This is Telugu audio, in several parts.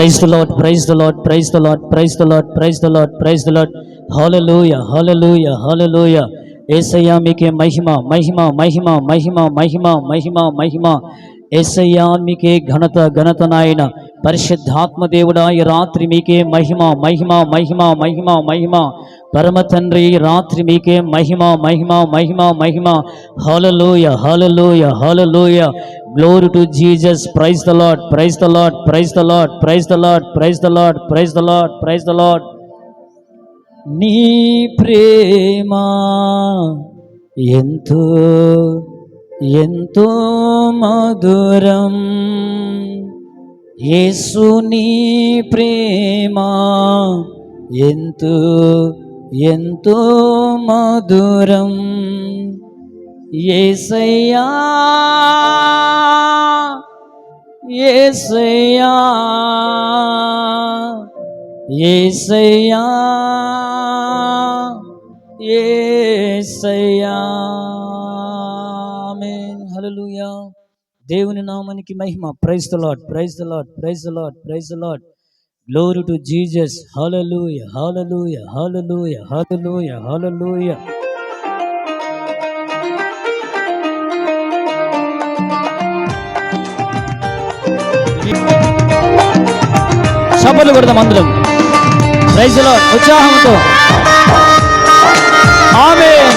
Praise the Lord praise the Lord praise the Lord praise the Lord praise the Lord praise the Lord hallelujah hallelujah hallelujah ఏసయ్యా మీకే మహిమ మహిమ మహిమ మహిమ మహిమ మహిమ మహిమ ఏసయ్యా మీకే ఘనత ఘనత నాయన పరిశుద్ధాత్మ దేవుడా ఈ రాత్రి మీకే మహిమ మహిమ మహిమ మహిమ మహిమ పరమ తండ్రి రాత్రి మీకే మహిమ మహిమ మహిమ మహిమ hallelujah hallelujah hallelujah glory to Jesus praise the Lord praise the Lord praise the Lord praise the Lord praise the Lord praise the Lord praise the Lord నీ ప్రేమ ఎంతో ఎంతో మధురం. యేసు నీ ప్రేమ ఎంతో ఎంతో మధురం. ये सैया ये सैया ये सैया ये सैया హలలుయా దేవుని నామానికి మహిమ praise the Lord praise the Lord praise the Lord praise the Lord glory to Jesus hallelujah hallelujah hallelujah hallelujah hallelujah చప్పలు కొడదాం అందులో. ప్రైజ్లో ఉత్సాహంతో. ఆమె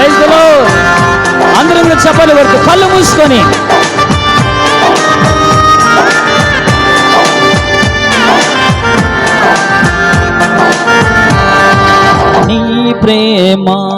రైతులో అందరూ కూడా చప్పలు కొడుతూ. కళ్ళు మూసుకొని. నీ ప్రేమా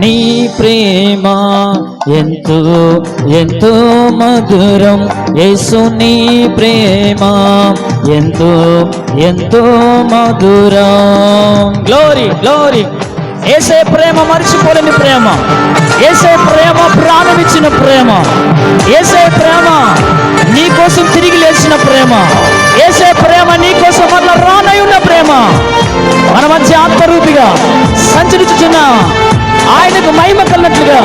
నీ ప్రేమ ఎంతో ఎంతో మధురం. యేసు నీ ప్రేమ ఎంతో ఎంతో మధురం. గ్లోరీ గ్లోరీ ఏసే ప్రేమ మర్చిపోలేని ప్రేమ. ఏసే ప్రేమ ప్రాణం ఇచ్చిన ప్రేమ. ఏసే ప్రేమ నీ కోసం తిరిగి లేచిన ప్రేమ. ఏసే ప్రేమ నీ కోసం మళ్ళా రానై ఉన్న ప్రేమ. మన మధ్య ఆత్మరూపిగా సంచరించుచున్న ఆయనకు మహిమ కలిగినట్లుగా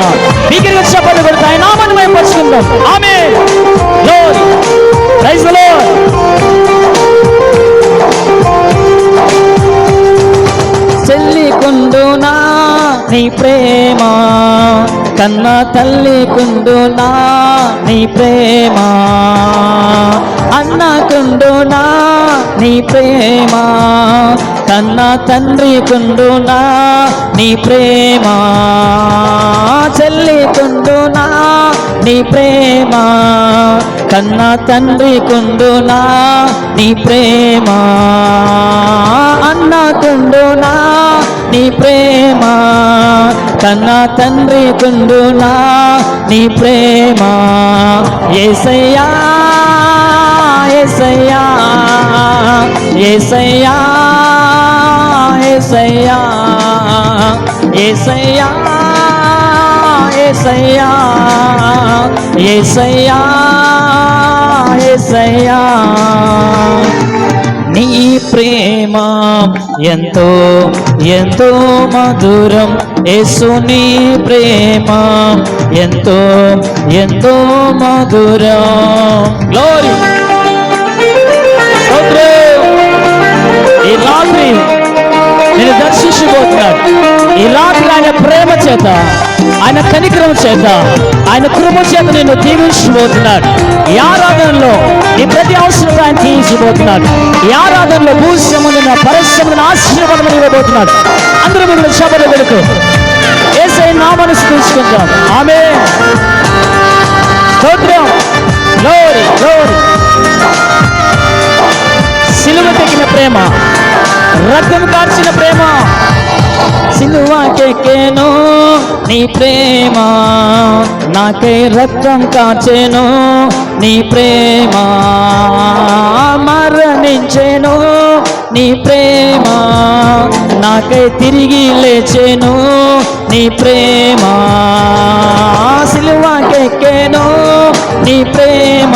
దగ్గరికి వచ్చినప్పుడు చెప్పండి ఆయన నామాన్ని మేము పరుచుకుందాం ఆమె ప్రైజ్లో చెల్లికుందునా నీ ప్రేమ. కన్న తల్లి కుండు నా నీ ప్రేమ. అన్న కుండు నా నీ ప్రేమ కన్న తండ్రి కుండునా నీ ప్రేమ. చెల్లి కుండునా నీ ప్రేమ. కన్న తండ్రి కుండునా నీ ప్రేమ. అన్న కుండునా నీ ప్రేమ. కన్న తండ్రి కుండునా నీ ప్రేమ. ఏసయ్యా ఏసయ్యా ఏసయ్యా ఏసయ్యా ఏసయ్యా ఏసయ్యా ఏసయ్యా ఏసయ్యా నీ ప్రేమ ఎంతో ఎంతో మధురం యేసు నీ ప్రేమ ఎంతో ఎంతో మధురం. గ్లోరీ రాత్రి నేను దర్శించబోతున్నాడు ఇలాంటి ఆయన ప్రేమ చేత ఆయన కనికరం చేత ఆయన కృప చేత నేను దీవించబోతున్నాడు ఈ ఆరాధనలో నీ ప్రతి అవసరం ఆయన తీయించబోతున్నాడు ఈ ఆరాధనలో భూస్యమును నా పరిశ్రమను ఆశీర్వాదం ఇవ్వబోతున్నాడు. అందరూ మీరు శబద వెనుక ఏసై నామను స్థుతించుకుంటాం ఆమె స్తోత్రం. గ్లోరీ గ్లోరీ సిలువ తగిన ప్రేమ. రక్తం కార్చిన ప్రేమ. సిలువాకెక్కేను నీ ప్రేమ. నాకై రక్తం కాచేను నీ ప్రేమ. మరణించేను నీ ప్రేమ. నాకై తిరిగి లేచేను నీ ప్రేమ. సిలువాకెక్కేను నీ ప్రేమ.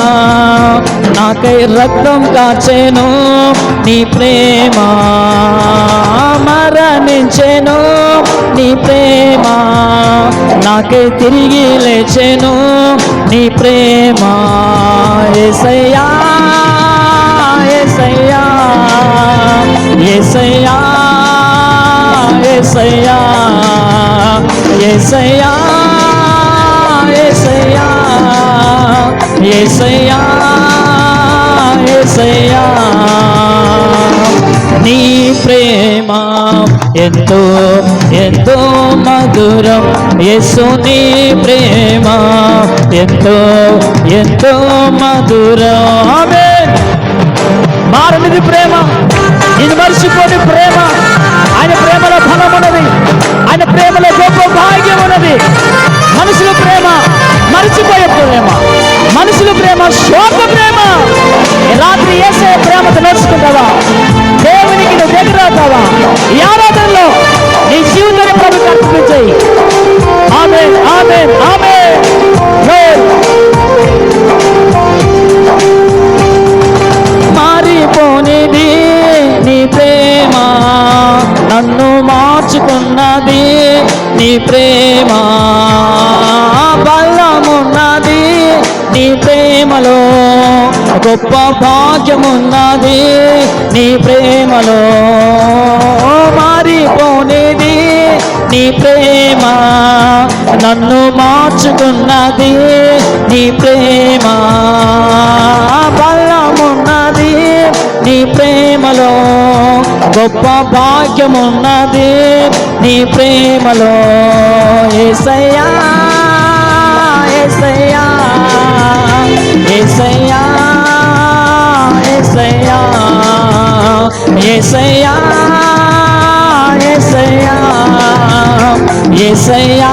నాకై రక్తం కాచేను నీ ప్రేమ. మరణించెను నీ ప్రేమ. నాకై తిరిగి లేచెను నీ ప్రేమ. ఏసయ్యా ఏసయ్యా ఏసయ్యా. ఏసయ్యా ఏసయ్యా ఏసయ్యా ఏసయ్యా ఏసయ్యా. నీ ప్రేమ ఎంతో ఎంతో మధురం. యేసు నీ ప్రేమ ఎంతో ఎంతో మధురం. ఆమేన్. మారనిది ప్రేమ. ఇది మర్చిపోని ప్రేమ. ప్రేమలో ఫలం ఉన్నది. ఆయన ప్రేమలో గొప్ప భాగ్యం ఉన్నది. మనుషుల ప్రేమ మరిచిపోయే ప్రేమ. మనుషుల ప్రేమ శోక ప్రేమ. రాత్రి వేసే ప్రేమతో నడుచుకుంటావా? దేవునికి నువ్వు దగ్గర అవుతావా ప్రేమ బలమున్నది నీ ప్రేమలో గొప్ప భాగ్యమున్నది నీ ప్రేమలో. మారిపోనిది నీ ప్రేమ నన్ను మార్చుకున్నది నీ ప్రేమ. బలమున్నది నీ ప్రేమలో. గొప్ప భాగ్యమున్నది నీ ప్రేమలో. ఏసయ్యా ఏసయ్యా ఏసయ్యా ఏసయ్యా ఏసయ్యా ఏసయ్యా ఏసయ్యా.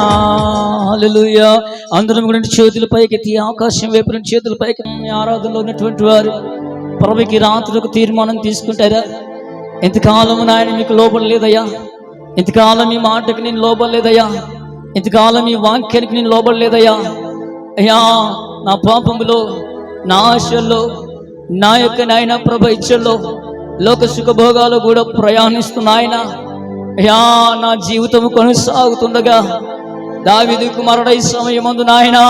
హల్లెలూయా. అందరం కూడా చేతుల పైకెత్తి ఆకాశం వైపు నుంచి చేతుల పైకి ఆరాధనలో ఉన్నటువంటి వారు ప్రభుకి రాత్రులకు తీర్మానం తీసుకుంటారా? ఎంతకాలం నాయన మీకు లోపడలేదయ్యా ఎంతకాలం మీ మాటకి నేను లోబడలేదయ్యా ఎంతకాలం మీ వాక్యానికి నేను లోబడలేదయ్యా అయ్యా నా పాపములో నా ఆశల్లో నా యొక్క నాయన ప్రభ ఇచ్చల్లో లోక సుఖభోగాలు కూడా ప్రయాణిస్తున్నాయన. అయ్యా నా జీవితం కొనసాగుతుండగా దావిదు కుమారుడై సమయమందు నాయనా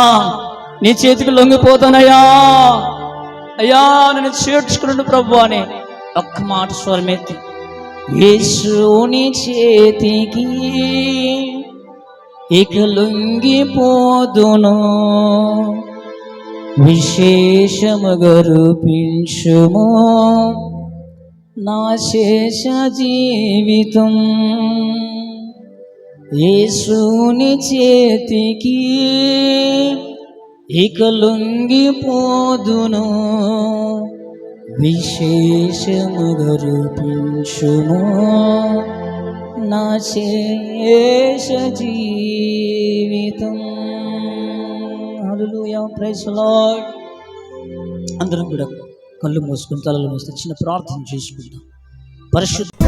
నీ చేతికి లొంగిపోతానయ్యా. అయ్యా నన్ను చేర్చుకున్నాడు ప్రభు అని ఒక్క మాట స్వరమెత్తి యేసుని చేతికి ఇక లొంగిపోదును. విశేషముగా రూపించుము నా శేష జీవితం. యేసుని చేతికి ఇక లొంగిపోదును. విశేషముగా రూపించుము. నా శేష జీవితం. Hallelujah praise Lord. అందరం కూడా కళ్ళు మూసుకుని తలలు మూస్తే చిన్న ప్రార్థన చేసుకుందాం. పరిశుద్ధ